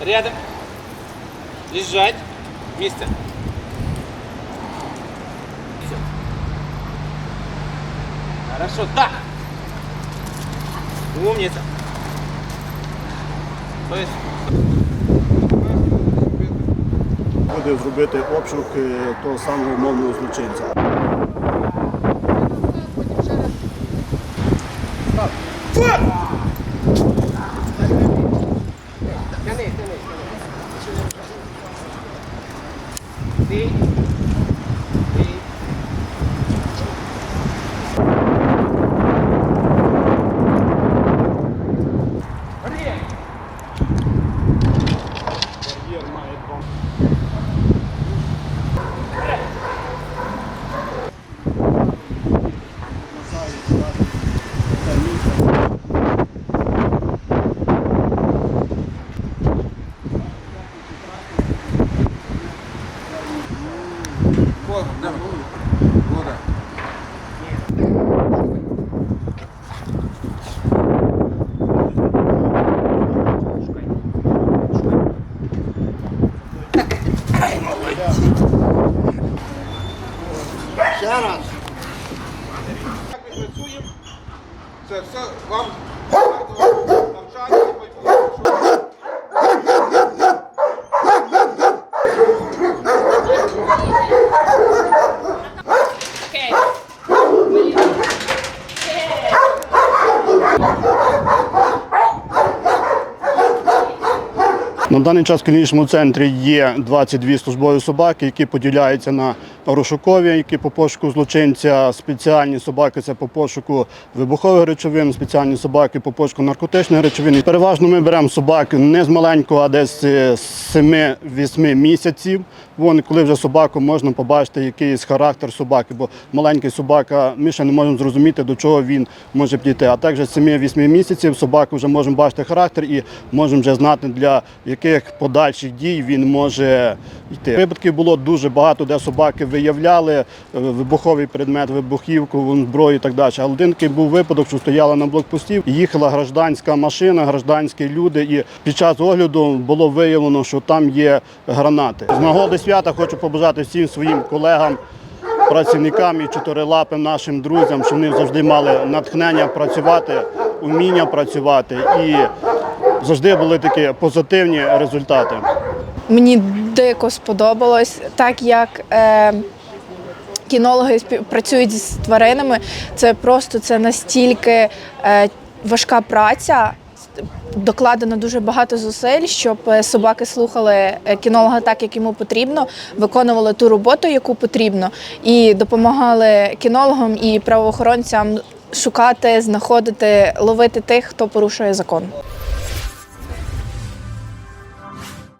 Рядом. Лежать. Всё. Хорошо, так. Умница. То есть Буде зробити обшук того самого умовного злочинця. see? Як ми працюємо, це все вам На даний час в клінічному центрі є 22 службові собаки, які поділяються на розшукові, які по пошуку злочинця, спеціальні собаки це по пошуку вибухових речовин, спеціальні собаки по пошуку наркотичних речовин. Переважно ми беремо собак не з маленького, а десь з 7-8 місяців. Вон, коли вже собаку можна побачити якийсь характер собаки, бо маленький собака, ми ще не можемо зрозуміти, до чого він може підійти. А також з 7-8 місяців собаку вже можемо бачити характер і можемо вже знати, для яких подальших дій він може йти. Випадків було дуже багато, де собаки виявляли е, вибуховий предмет, вибухівку, зброю і так далі. Але один такий був випадок, що стояла на блокпості, і їхала гражданська машина, гражданські люди, і під час огляду було виявлено, що там є гранати. З нагоди свята хочу побажати всім своїм колегам. Працівникам і чотирилапим нашим друзям, щоб вони завжди мали натхнення працювати, уміння працювати і завжди були такі позитивні результати. Мені дико сподобалось, так як е, кінологи працюють з тваринами, це просто це настільки е, важка праця. Докладено дуже багато зусиль, щоб е, собаки слухали е, кінолога так, як йому потрібно, виконували ту роботу, яку потрібно, і допомагали кінологам і правоохоронцям шукати, знаходити, ловити тих, хто порушує закон.